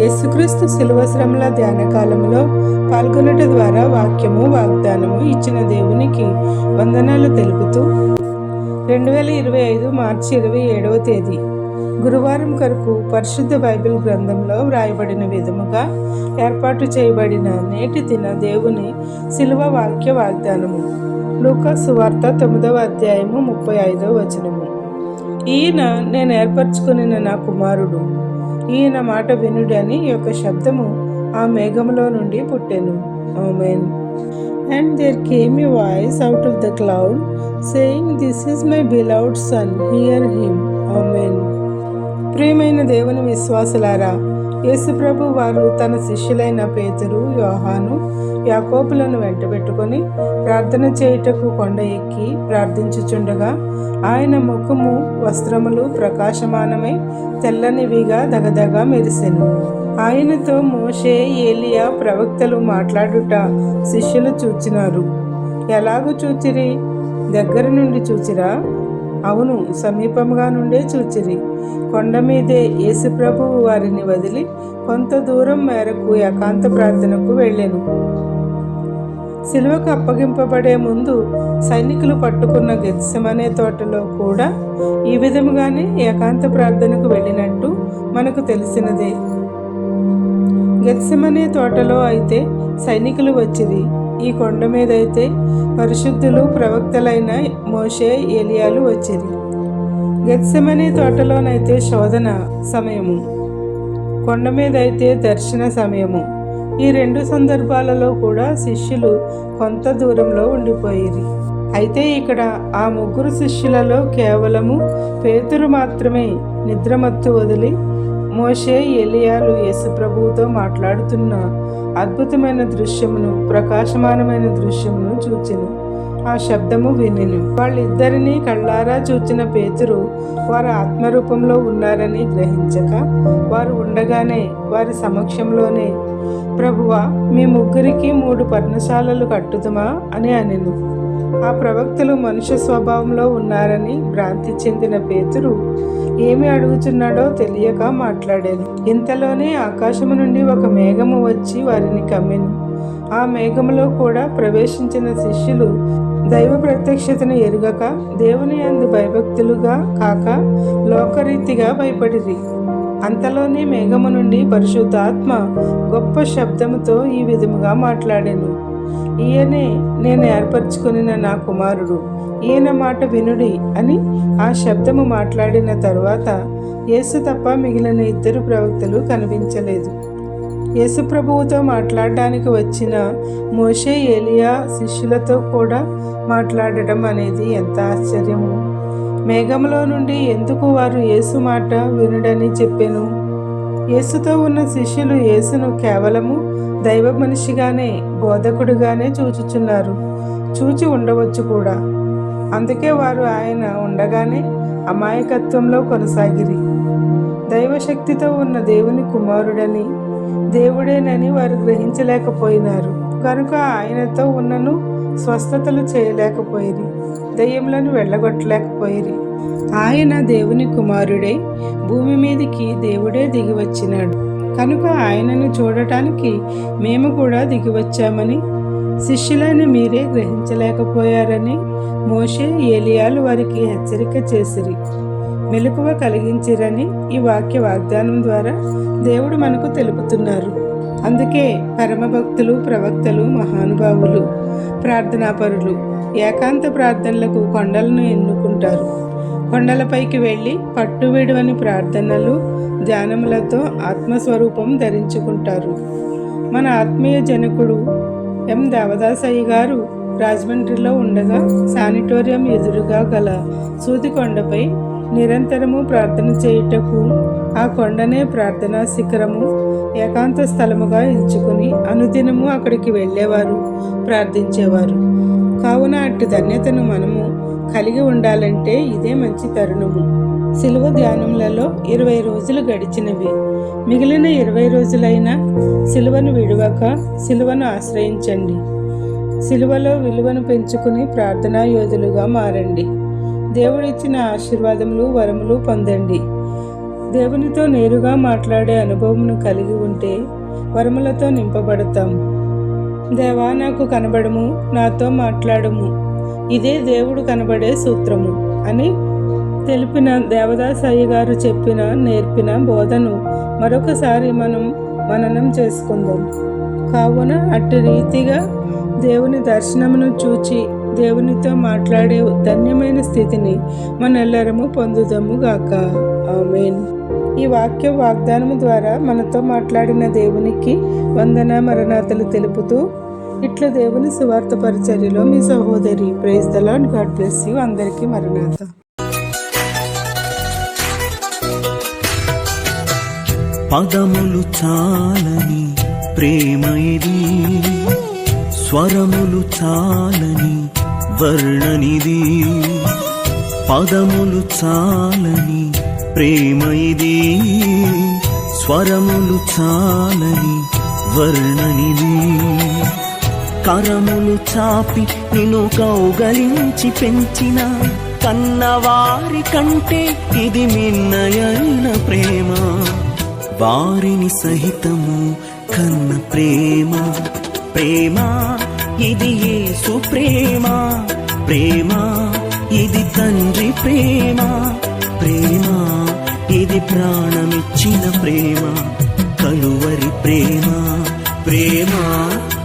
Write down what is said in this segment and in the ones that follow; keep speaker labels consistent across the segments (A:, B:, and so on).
A: యేసుక్రీస్తు శిలువ శ్రమల ధ్యాన కాలంలో పాల్గొనట ద్వారా వాక్యము వాగ్దానము ఇచ్చిన దేవునికి వందనాలు తెలుపుతూ రెండు వేల ఇరవై ఐదు మార్చి ఇరవై ఏడవ తేదీ గురువారం కొరకు పరిశుద్ధ బైబిల్ గ్రంథంలో వ్రాయబడిన విధముగా ఏర్పాటు చేయబడిన నేటి దిన దేవుని శిలువ వాక్య వాగ్దానము. లూకా సువార్త తొమ్మిదవ అధ్యాయము ముప్పై ఐదవ వచనము. ఈయన నేను ఏర్పరచుకుని నా కుమారుడు. ఈయన మాట వినుడని ఈ యొక్క శబ్దము ఆ మేఘములో నుండి పుట్టెను. Amen. And there came a voice out of the cloud saying this is my beloved son hear him amen. ప్రియమైన దేవుని విశ్వాసులారా యేసుప్రభు వారు తన శిష్యులైన పేతురు యోహాను యాకోపులను వెంటబెట్టుకొని ప్రార్థన చేయుటకు కొండ ఎక్కి ప్రార్థించుచుండగా ఆయన ముఖము వస్త్రములు ప్రకాశమానమై తెల్లనివిగా దగదగ మెరిసెను. ఆయనతో మోషే ఏలియా ప్రవక్తలు మాట్లాడుట శిష్యులు చూచినారు. ఎలాగూ చూచిరి? దగ్గర నుండి చూచిరా? అవును సమీపంగా నుండే చూచిరి. కొండ మీదే యేసుప్రభువు వారిని వదిలి కొంత దూరం మేరకు ఏకాంత ప్రార్థనకు వెళ్ళాను. సిలువకు అప్పగింపబడే ముందు సైనికులు పట్టుకున్న గెత్సమనే తోటలో కూడా ఈ విధముగానే ఏకాంత ప్రార్థనకు వెళ్ళినట్టు మనకు తెలిసినదే. గెత్సమనే తోటలో అయితే సైనికులు వచ్చిరి. ఈ కొండ మీద అయితే పరిశుద్ధులు ప్రవక్తలైన మోషే ఏలియాలు వచ్చిరి గత్సమనే తోటలోనైతే శోధన సమయము. కొండ మీద అయితే దర్శన సమయము. ఈ రెండు సందర్భాలలో కూడా శిష్యులు కొంత దూరంలో ఉండిపోయిరి అయితే ఇక్కడ ఆ ముగ్గురు శిష్యులలో కేవలము పేతురు మాత్రమే నిద్రమత్తు వదిలి మోషే ఎలియాలు యేసుప్రభువుతో మాట్లాడుతున్న. అద్భుతమైన దృశ్యమును ప్రకాశమానమైన దృశ్యమును చూచెను. ఆ శబ్దము వినెను. వాళ్ళిద్దరినీ కళ్ళారా చూచిన పేతురు వారు ఆత్మరూపంలో ఉన్నారని గ్రహించక వారు ఉండగానే వారి సమక్షంలోనే ప్రభువా మీ ముగ్గురికి మూడు పర్ణశాలలు కట్టుదమా? అని అనెను. ఆ ప్రవక్తలు మనుష్య స్వభావంలో ఉన్నారని భ్రాంతి చెందిన పేతురు ఏమి అడుగుచున్నాడో తెలియక మాట్లాడాను. ఇంతలోనే ఆకాశము నుండి ఒక మేఘము వచ్చి వారిని కమ్మెను. ఆ మేఘములో కూడా ప్రవేశించిన శిష్యులు దైవ ప్రత్యక్షతను ఎరుగక దేవుని అందు భయభక్తులుగా కాక లోకరీతిగా భయపడిరి. అంతలోనే మేఘము నుండి పరిశుద్ధాత్మ గొప్ప శబ్దముతో ఈ విధముగా మాట్లాడాను. ఈయనే నేను ఏర్పరచుకుని నా కుమారుడు. ఈయన మాట వినుడి అని ఆ శబ్దము మాట్లాడిన తరువాత యేసు తప్ప మిగిలిన ఇద్దరు ప్రవక్తలు కనిపించలేదు. యేసుప్రభువుతో మాట్లాడడానికి వచ్చిన మోషే ఏలియా శిష్యులతో కూడా మాట్లాడటం అనేది ఎంత ఆశ్చర్యము. మేఘంలో నుండి ఎందుకు వారు యేసు మాట వినుడని చెప్పాను? యేసుతో ఉన్న శిష్యులు యేసును కేవలము దైవ మనిషిగానే బోధకుడుగానే చూచుచున్నారు. చూచి ఉండవచ్చు కూడా. అందుకే వారు ఆయన ఉండగానే అమాయకత్వంలో కొనసాగిరి. దైవశక్తితో ఉన్న దేవుని కుమారుడని దేవుడేనని వారు గ్రహించలేకపోయినారు. కనుక ఆయనతో ఉన్నను స్వస్థతలు చేయలేకపోయిరి. దయ్యములను వెళ్ళగొట్టలేకపోయిరి. ఆయన దేవుని కుమారుడై భూమి మీదికి దేవుడే దిగి వచ్చినాడు కనుక ఆయనను చూడటానికి మేము కూడా దిగివచ్చామని శిష్యులను శిష్యులైన మీరే గ్రహించలేకపోయారని మోషే ఏలియాలు వారికి హెచ్చరిక చేసిరి. మెలకువ కలిగించిరని ఈ వాక్య వాగ్దానం ద్వారా దేవుడు మనకు తెలుపుతున్నారు. అందుకే పరమభక్తులు ప్రవక్తలు మహానుభావులు ప్రార్థనాపరులు ఏకాంత ప్రార్థనలకు కొండలను ఎన్నుకుంటారు. కొండలపైకి వెళ్ళి పట్టు విడువని ప్రార్థనలు ధ్యానములతో ఆత్మస్వరూపం ధరించుకుంటారు. మన ఆత్మీయ జనకుడు ఎం. దేవదాసయ్య గారు రాజమండ్రిలో ఉండగా శానిటోరియం ఎదురుగా గల సూదికొండపై నిరంతరము ప్రార్థన చేయుటకు ఆ కొండనే ప్రార్థనా శిఖరము ఏకాంత స్థలముగా ఎంచుకుని అనుదినము అక్కడికి వెళ్ళేవారు ప్రార్థించేవారు. కావున అటు ధన్యతను మనము కలిగి ఉండాలంటే ఇదే మంచి తరుణము. సిలువ ధ్యానములలో ఇరవై రోజులు గడిచినవి. మిగిలిన ఇరవై రోజులైనా శిలువను విడవక శిలువను ఆశ్రయించండి. శిలువలో విలువను పెంచుకుని ప్రార్థనా యోధులుగా మారండి. దేవుడిచ్చిన ఆశీర్వాదములు వరములు పొందండి. దేవునితో నేరుగా మాట్లాడే అనుభవమును కలిగి ఉంటే వరములతో నింపబడతాం. దేవా నాకు కనబడము నాతో మాట్లాడము. ఇదే దేవుడు కనబడే సూత్రము అని తెలిపిన దేవదాస్ గారు చెప్పిన నేర్పిన బోధను మరొకసారి మనం మననం చేసుకుందాం. కావున అట్టి రీతిగా దేవుని దర్శనమును చూచి దేవునితో మాట్లాడే ధన్యమైన స్థితిని మనెల్లరము పొందుదాము గాక. ఆమెన్. ఈ వాక్య వాగ్దానము ద్వారా మనతో మాట్లాడిన దేవునికి వందన మరణాతలు తెలుపుతూ ఇట్లా దేవుని సువార్త పరిచర్యలో మీ సహోదరి praise the lord god bless you అందరికీ మరణాత
B: పదములు చాలని ప్రేమ ఇది స్వరములు చాలని వర్ణనిది పదములు చాలని ప్రేమ ఇది స్వరములు చాలని వర్ణనిది కరములు చాపి నిన్ను కౌగలించి పెంచిన కన్నవారి కంటే ఇది మిన్నయైన ప్రేమ. వారిని సహితము కన్న ప్రేమ. ప్రేమ ఇది యేసు ప్రేమ. ప్రేమ ఇది తండ్రి ప్రేమ. ప్రేమ ఇది ప్రాణమిచ్చిన ప్రేమ. కలువరి ప్రేమ ప్రేమ.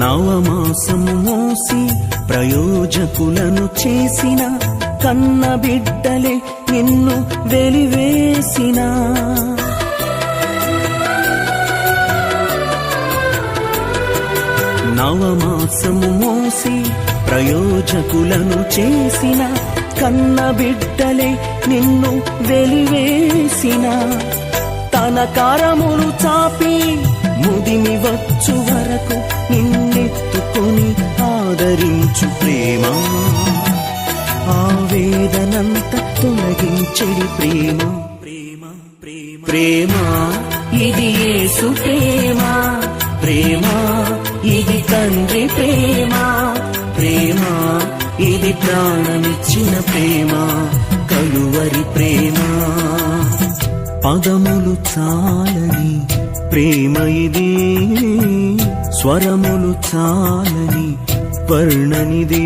B: నవమాసము మోసి ప్రయోజకులను చేసిన కన్న బిడ్డలే నిన్ను వెలివేసిన. నవమాసము మోసి ప్రయోజకులను చేసిన కన్న బిడ్డలే నిన్ను వెలివేసిన. తన కారములు చాపి ముదిమి వచ్చు వరకు నిన్నెత్తుకొని ఆదరించు ప్రేమ. ఆవేదనంత తొలగించడి ప్రేమ ప్రేమ ప్రేమ. ప్రేమ ఇది యేసు ప్రేమ. ప్రేమ ఇది తండ్రి ప్రేమ. ప్రేమ ఇది ప్రాణమిచ్చిన ప్రేమ. కలువరి ప్రేమ. పదములు చాలని ప్రేమ ఇది స్వరములు చాలని వర్ణనిదే.